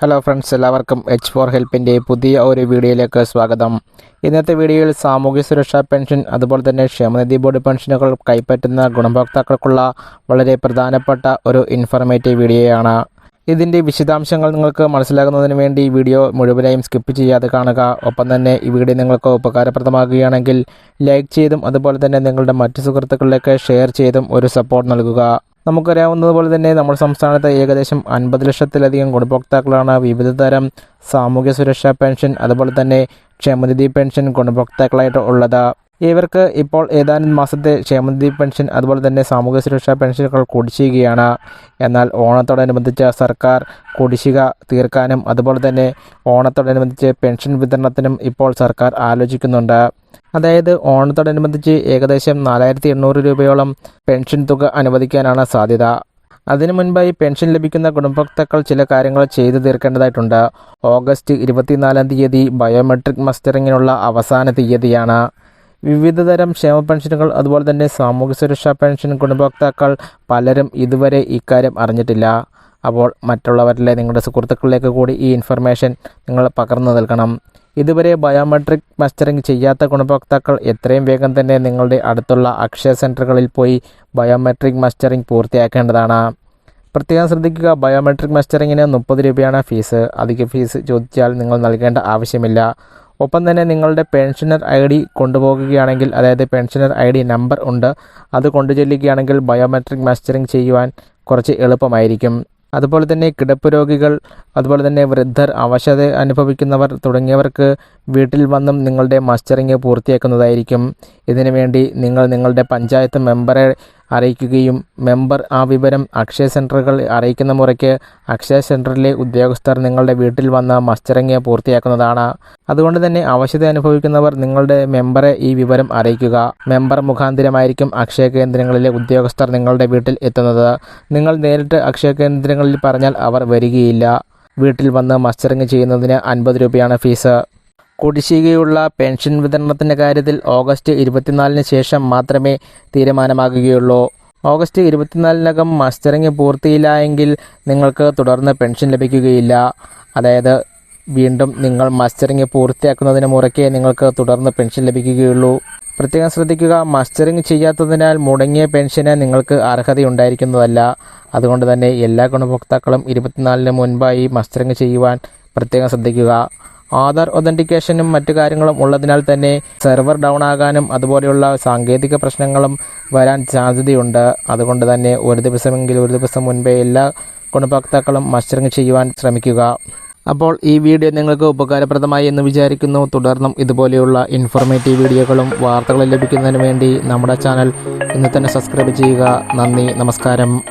Hello friends എല്ലാവർക്കും H four ഹെൽപ്പിന്റെ പുതിയ ഒരു വീഡിയോയിലേക്ക് സ്വാഗതം. ഇന്നത്തെ വീഡിയോയിൽ സാമൂഹ്യ സുരക്ഷാ പെൻഷൻ അതുപോലെ തന്നെ ക്ഷേമനിധി ബോർഡ് പെൻഷനുകൾ കൈപ്പറ്റുന്ന ഗുണഭോക്താക്കൾക്കുള്ള വളരെ പ്രധാനപ്പെട്ട ഒരു ഇൻഫർമേറ്റീവ് വീഡിയോയാണ്. ഇതിന്റെ വിശദാംശങ്ങൾ നിങ്ങൾക്ക് മനസ്സിലാകുന്നതിന് വേണ്ടി വീഡിയോ മുഴുവനായും സ്കിപ്പ് ചെയ്യാതെ കാണുക. ഒപ്പം തന്നെ ഈ വീഡിയോ നിങ്ങൾക്ക് ഉപകാരപ്രദമാകുകയാണെങ്കിൽ ലൈക്ക് ചെയ്തും അതുപോലെ തന്നെ നിങ്ങളുടെ മറ്റ് സുഹൃത്തുക്കളിലേക്ക് ഷെയർ ചെയ്തും ഒരു സപ്പോർട്ട് നൽകുക. നമുക്കറിയാവുന്നതുപോലെ തന്നെ നമ്മുടെ സംസ്ഥാനത്ത് ഏകദേശം അൻപത് ലക്ഷത്തിലധികം ഗുണഭോക്താക്കളാണ് വിവിധ തരം സാമൂഹ്യ സുരക്ഷാ പെൻഷൻ അതുപോലെ തന്നെ ക്ഷേമനിധി പെൻഷൻ ഗുണഭോക്താക്കളായിട്ട് ഉള്ളത്. ഇവർക്ക് ഇപ്പോൾ ഏതാനും മാസത്തെ ക്ഷേമനിധി പെൻഷൻ അതുപോലെ തന്നെ സാമൂഹ്യ സുരക്ഷാ പെൻഷനുകൾ കുടിശ്ശികയാണ് എന്നാൽ ഓണത്തോടനുബന്ധിച്ച് സർക്കാർ കുടിശ്ശിക തീർക്കാനും അതുപോലെ തന്നെ ഓണത്തോടനുബന്ധിച്ച് പെൻഷൻ വിതരണത്തിനും ഇപ്പോൾ സർക്കാർ ആലോചിക്കുന്നുണ്ട്. അതായത് ഓണത്തോടനുബന്ധിച്ച് ഏകദേശം നാലായിരത്തി എണ്ണൂറ് രൂപയോളം പെൻഷൻ തുക അനുവദിക്കാനാണ് സാധ്യത. അതിനു മുൻപായി പെൻഷൻ ലഭിക്കുന്ന ഗുണഭോക്താക്കൾ ചില കാര്യങ്ങൾ ചെയ്തു തീർക്കേണ്ടതായിട്ടുണ്ട്. ഓഗസ്റ്റ് ഇരുപത്തിനാലാം തീയതി ബയോമെട്രിക് മസ്റ്ററിങ്ങിനുള്ള അവസാന തീയതിയാണ്. വിവിധതരം ക്ഷേമ പെൻഷനുകൾ അതുപോലെ തന്നെ സാമൂഹ്യ സുരക്ഷാ പെൻഷൻ ഗുണഭോക്താക്കൾ പലരും ഇതുവരെ ഇക്കാര്യം അറിഞ്ഞിട്ടില്ല. അപ്പോൾ മറ്റുള്ളവരിലെ നിങ്ങളുടെ സുഹൃത്തുക്കളിലേക്ക് കൂടി ഈ ഇൻഫർമേഷൻ നിങ്ങൾ പകർന്നു നൽകണം. ഇതുവരെ ബയോമെട്രിക് മസ്റ്ററിംഗ് ചെയ്യാത്ത ഗുണഭോക്താക്കൾ എത്രയും വേഗം തന്നെ നിങ്ങളുടെ അടുത്തുള്ള അക്ഷയ സെന്ററുകളിൽ പോയി ബയോമെട്രിക് മസ്റ്ററിംഗ് പൂർത്തിയാക്കേണ്ടതാണ്. പ്രത്യേകം ശ്രദ്ധിക്കുക ബയോമെട്രിക് മസ്റ്ററിങ്ങിന് മുപ്പത് രൂപയാണ് ഫീസ്. അധിക ഫീസ് ചോദിച്ചാൽ നിങ്ങൾ നൽകേണ്ട ആവശ്യമില്ല. ഒപ്പം തന്നെ നിങ്ങളുടെ പെൻഷനർ ഐ ഡി കൊണ്ടുപോകുകയാണെങ്കിൽ അതായത് പെൻഷനർ ഐ ഡി നമ്പർ ഉണ്ട് അത് കൊണ്ടു ചെല്ലുകയാണെങ്കിൽ ബയോമെട്രിക് മസ്റ്ററിംഗ് ചെയ്യുവാൻ കുറച്ച് എളുപ്പമായിരിക്കും. അതുപോലെ തന്നെ കിടപ്പ് രോഗികൾ അതുപോലെ തന്നെ വൃദ്ധർ അവശത അനുഭവിക്കുന്നവർ തുടങ്ങിയവർക്ക് വീട്ടിൽ വന്നും നിങ്ങളുടെ മസ്റ്ററിങ് പൂർത്തിയാക്കുന്നതായിരിക്കും. ഇതിനുവേണ്ടി നിങ്ങൾ നിങ്ങളുടെ പഞ്ചായത്ത് മെമ്പറെ അറിയിക്കുകയും മെമ്പർ ആ വിവരം അക്ഷയ സെന്ററുകൾ അറിയിക്കുന്ന മുറയ്ക്ക് അക്ഷയ സെന്ററിലെ ഉദ്യോഗസ്ഥർ നിങ്ങളുടെ വീട്ടിൽ വന്ന് മസ്റ്ററിങ് പൂർത്തിയാക്കുന്നതാണ്. അതുകൊണ്ട് തന്നെ അവശത അനുഭവിക്കുന്നവർ നിങ്ങളുടെ മെമ്പറെ ഈ വിവരം അറിയിക്കുക. മെമ്പർ മുഖാന്തിരമായിരിക്കും അക്ഷയ കേന്ദ്രങ്ങളിലെ ഉദ്യോഗസ്ഥർ നിങ്ങളുടെ വീട്ടിൽ എത്തുന്നത്. നിങ്ങൾ നേരിട്ട് അക്ഷയ കേന്ദ്രങ്ങളിൽ പറഞ്ഞാൽ അവർ വരികയില്ല. വീട്ടിൽ വന്ന് മസ്റ്ററിങ് ചെയ്യുന്നതിന് അൻപത് രൂപയാണ് ഫീസ്. കുടിശ്ശികയുള്ള പെൻഷൻ വിതരണത്തിന്റെ കാര്യത്തിൽ ഓഗസ്റ്റ് ഇരുപത്തിനാലിന് ശേഷം മാത്രമേ തീരുമാനമാകുകയുള്ളൂ. ഓഗസ്റ്റ് ഇരുപത്തിനാലിനകം മസ്റ്ററിങ് പൂർത്തിയില്ലായെങ്കിൽ നിങ്ങൾക്ക് തുടർന്ന് പെൻഷൻ ലഭിക്കുകയില്ല. അതായത് വീണ്ടും നിങ്ങൾ മസ്റ്ററിങ് പൂർത്തിയാക്കുന്നതിന് മുറയ്ക്ക് നിങ്ങൾക്ക് തുടർന്ന് പെൻഷൻ ലഭിക്കുകയുള്ളൂ. പ്രത്യേകം ശ്രദ്ധിക്കുക മസ്റ്ററിങ് ചെയ്യാത്തതിനാൽ മുടങ്ങിയ പെൻഷന് നിങ്ങൾക്ക് അർഹതയുണ്ടായിരിക്കുന്നതല്ല. അതുകൊണ്ട് തന്നെ എല്ലാ ഗുണഭോക്താക്കളും ഇരുപത്തിനാലിന് മുൻപായി മസ്റ്ററിങ് ചെയ്യുവാൻ പ്രത്യേകം ശ്രദ്ധിക്കുക. ആധാർ ഒതന്റിക്കേഷനും മറ്റു കാര്യങ്ങളും ഉള്ളതിനാൽ തന്നെ സെർവർ ഡൗൺ ആകാനും അതുപോലെയുള്ള സാങ്കേതിക പ്രശ്നങ്ങളും വരാൻ സാധ്യതയുണ്ട്. അതുകൊണ്ട് തന്നെ ഒരു ദിവസമെങ്കിൽ ഒരു ദിവസം മുൻപേ എല്ലാ ഗുണഭോക്താക്കളും മസ്റ്ററിങ് ചെയ്യുവാൻ ശ്രമിക്കുക. അപ്പോൾ ഈ വീഡിയോ നിങ്ങൾക്ക് ഉപകാരപ്രദമായി എന്ന് വിചാരിക്കുന്നു. തുടർന്നും ഇതുപോലെയുള്ള ഇൻഫോർമേറ്റീവ് വീഡിയോകളും വാർത്തകളും ലഭിക്കുന്നതിന് വേണ്ടി നമ്മുടെ ചാനൽ ഇന്ന് തന്നെ സബ്സ്ക്രൈബ് ചെയ്യുക. നന്ദി നമസ്കാരം.